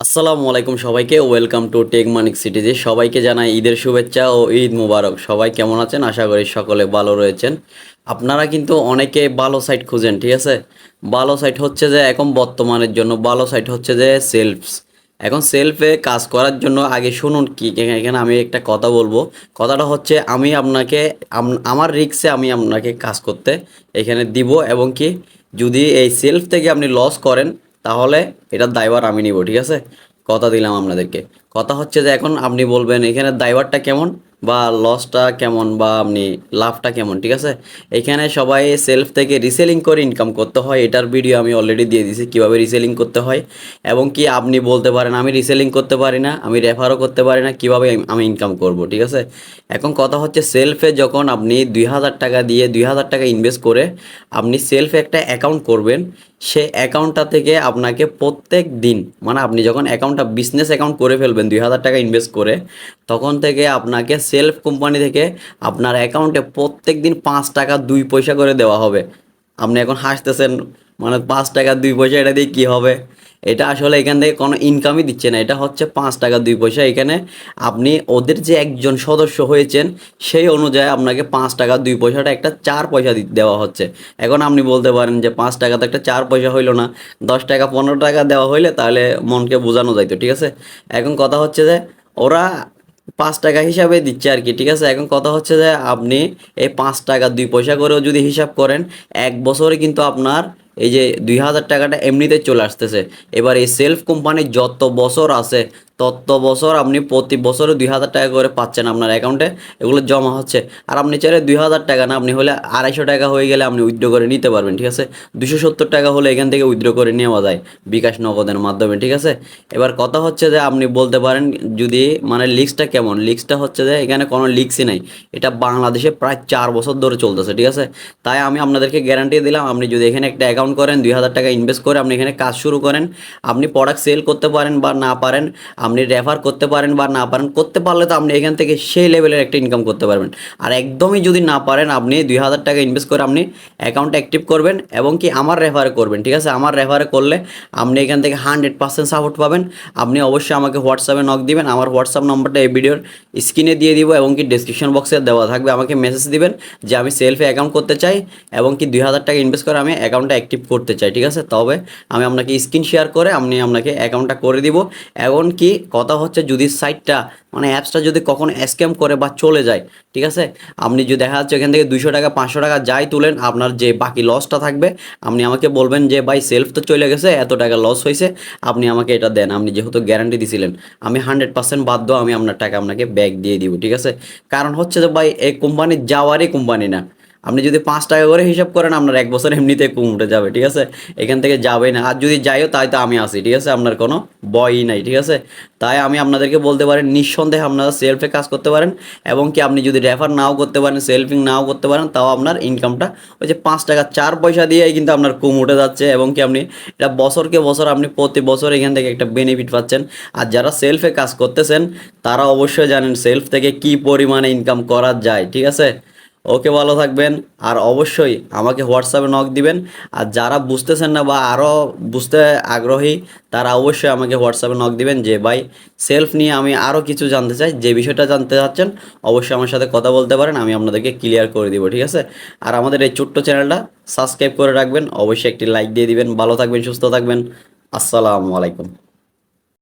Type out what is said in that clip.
আসসালামু আলাইকুম সবাইকে, ওয়েলকাম টু টেক মানিক সিটিজে। সবাইকে জানাই ঈদের শুভেচ্ছা ও ঈদ মুবারক। সবাই কেমন আছেন? আশা করি সকলে ভালো রয়েছেন। আপনারা কিন্তু অনেকে ভালো সাইট খুঁজেন, ঠিক আছে? ভালো সাইট হচ্ছে যে এখন বর্তমানের জন্য, ভালো সাইট হচ্ছে যে সেলফস এখন সেলফে কাজ করার জন্য আগে শুনুন কি, এখানে আমি একটা কথা বলব। কথাটা হচ্ছে আমি আপনাকে আমার রিক্সে আমি আপনাকে কাজ করতে এখানে দিব এবং কি, যদি এই সেলফ থেকে আপনি লস করেন তাহলে এটার দায়ভার আমি নিব, ঠিক আছে? কথা দিলাম আপনাদেরকে। কথা হচ্ছে যে এখন আপনি বলবেন, এখানে দায়ভারটা কেমন বা লসটা কেমন বা আপনি লাভটা কেমন? ঠিক আছে? এখানে সবাই সেলফ থেকে রিসেলিং করে ইনকাম করতে হয়, এটার ভিডিও আমি অলরেডি দিয়ে দিয়েছি, কীভাবে রিসেলিং করতে হয় এবং কি আপনি বলতে পারেন, আমি রিসেলিং করতে পারি না, আমি রেফারও করতে পারি না, কীভাবে আমি ইনকাম করব? ঠিক আছে? এখন কথা হচ্ছে সেলফে যখন আপনি দুই হাজার টাকা দিয়ে দুই হাজার টাকা ইনভেস্ট করে আপনি সেলফে একটা অ্যাকাউন্ট করবেন সে অ্যাকাউন্টটা থেকে আপনাকে প্রত্যেক দিন মানে আপনি যখন অ্যাকাউন্টটা বিজনেস অ্যাকাউন্ট করে ফেলবেন, দুই হাজার টাকা ইনভেস্ট করে, তখন থেকে আপনাকে সেলফ কোম্পানি থেকে আপনার অ্যাকাউন্টে প্রত্যেক দিন পাঁচ টাকা, দুই পয়সা করে দেওয়া হবে। আপনি এখন হাসতেছেন মানে পাঁচ টাকা, দুই পয়সা, এটা দিয়ে কী হবে? এটা আসলে এখান থেকে কোনো ইনকামই দিচ্ছে না। এটা হচ্ছে পাঁচ টাকা দুই পয়সা। এখানে আপনি ওদের যে একজন সদস্য হয়েছেন, সেই অনুযায়ী আপনাকে পাঁচ টাকা দুই পয়সাটা একটা চার পয়সা দেওয়া হচ্ছে। এখন আপনি বলতে পারেন যে পাঁচ টাকা তো একটা চার পয়সা হইল না। দশ টাকা, পনেরো টাকা দেওয়া হইলে তাহলে মনকে বোঝানো যাইতো, ঠিক আছে? এখন কথা হচ্ছে যে ওরা পাঁচ টাকা হিসাবে দিচ্ছে আর কি, ঠিক আছে? এখন কথা হচ্ছে যে আপনি এই পাঁচ টাকা দুই পয়সা করেও যদি হিসাব করেন, এক বছরে কিন্তু আপনার এই যে দুই হাজার টাকাটা এমনিতে চলে আসতেছে। এবার এই সেলফ কোম্পানির যত বছর আছে তত বছর আপনি প্রতি বছরে দুই হাজার টাকা করে পাচ্ছেন আপনার অ্যাকাউন্টে এগুলো জমা হচ্ছে। আর আপনি চাইলে দুই হাজার টাকা না, আপনি হলে আড়াইশো টাকা হয়ে গেলে আপনি উইথড্র করে নিতে পারবেন, ঠিক আছে? দুশো সত্তর টাকা হলে এখান থেকে উইথড্র করে নেওয়া যায় বিকাশ নগদের মাধ্যমে, ঠিক আছে? এবার কথা হচ্ছে যে আপনি বলতে পারেন যদি মানে লিক্সটা কেমন? লিক্সটা হচ্ছে যে এখানে কোনো লিক্সই নাই। এটা বাংলাদেশে প্রায় চার বছর ধরে চলতেছে, ঠিক আছে? তাই আমি আপনাদেরকে গ্যারান্টি দিলাম, আপনি যদি এখানে একটা অ্যাকাউন্ট করেন, দুই হাজার টাকা ইনভেস্ট করে আপনি এখানে কাজ শুরু করেন, আপনি প্রোডাক্ট সেল করতে পারেন বা না পারেন আপনি রেফার করতে পারেন বা না পারেন, করতে পারলে তো আপনি এখান থেকে সেই লেভেলের একটা ইনকাম করতে পারবেন। আর একদমই যদি না পারেন, আপনি দুই হাজার টাকা ইনভেস্ট করে আপনি অ্যাকাউন্ট অ্যাক্টিভ করবেন এবং কি আমার রেফারে করবেন, ঠিক আছে? আমার রেফারে করলে আপনি এখান থেকে হান্ড্রেড পার্সেন্ট সাপোর্ট পাবেন। আপনি অবশ্যই আমাকে হোয়াটসঅ্যাপে নক দিবেন। আমার হোয়াটসঅ্যাপ নম্বরটা এই ভিডিওর স্ক্রিনে দিয়ে দিব এবং কি ডিসক্রিপশন বক্সে দেওয়া থাকবে। আমাকে মেসেজ দিবেন যে আমি সেলফে অ্যাকাউন্ট করতে চাই এবং কি দুই হাজার টাকা ইনভেস্ট করে আমি অ্যাকাউন্টটা অ্যাক্টিভ করতে চাই, ঠিক আছে? তবে আমি আপনাকে স্ক্রিন শেয়ার করে আমি আপনাকে অ্যাকাউন্টটা করে দিব। এখন কি কথা হচ্ছে যদি সাইটটা মানে অ্যাপসটা যদি কখন স্ক্যাম করে বা চলে যায়, ঠিক আছে? আপনি যদি দেখা যাচ্ছে এখান থেকে দুইশো টাকা, পাঁচশো টাকা যাই তুলেন, আপনার যে বাকি লসটা থাকবে, আপনি আমাকে বলবেন যে, ভাই সেলফ তো চলে গেছে, এত টাকা লস হয়েছে, আপনি আমাকে এটা দেন। আপনি যেহেতু গ্যারান্টি দিছিলেন, আমি হান্ড্রেড পার্সেন্ট বাধ্য আমি আপনার টাকা আপনাকে ব্যাক দিয়ে দিব, ঠিক আছে? কারণ হচ্ছে যে, ভাই, এই কোম্পানি যাওয়ারই কোম্পানি না। আপনি যদি পাঁচ টাকা করে হিসাব করেন, আপনার এক বছর এমনিতে কম উঠে যাবে, ঠিক আছে? এখান থেকে যাবে না। আর যদি যাইও, তাই তো আমি আসি ঠিক আছে? আপনার কোনো বয়ই নাই, ঠিক আছে? তাই আমি আপনাদেরকে বলতে পারেন নিঃসন্দেহে আপনারা সেলফে কাজ করতে পারেন এবং কি আপনি যদি রেফার নাও করতে পারেন সেলফিং নাও করতে পারেন, তাও আপনার ইনকামটা ওই যে পাঁচ টাকা, চার পয়সা দিয়েই কিন্তু আপনার কম উঠে যাচ্ছে এবং কি আপনি, এটা বছরকে বছর আপনি প্রতি বছর এখান থেকে একটা বেনিফিট পাচ্ছেন। আর যারা সেলফে কাজ করতেছেন, তারা অবশ্যই জানেন সেলফ থেকে কি পরিমাণে ইনকাম করা যায়, ঠিক আছে? ওকে ভালো থাকবেন আর অবশ্যই আমাকে হোয়াটসঅ্যাপে নক দিবেন। আর যারা বুঝতেছেন না বা আরও বুঝতে আগ্রহী, তারা অবশ্যই আমাকে হোয়াটসঅ্যাপে নক দিবেন যে, ভাই সেলফ নিয়ে আমি আরও কিছু জানতে চাই। যে বিষয়টা জানতে চাচ্ছেন, অবশ্যই আমার সাথে কথা বলতে পারেন। আমি আপনাদেরকে ক্লিয়ার করে দিব, ঠিক আছে? আর আমাদের এই ছোট্ট চ্যানেলটা সাবস্ক্রাইব করে রাখবেন। অবশ্যই একটি লাইক দিয়ে দিবেন। ভালো থাকবেন, সুস্থ থাকবেন। আসসালামু আলাইকুম।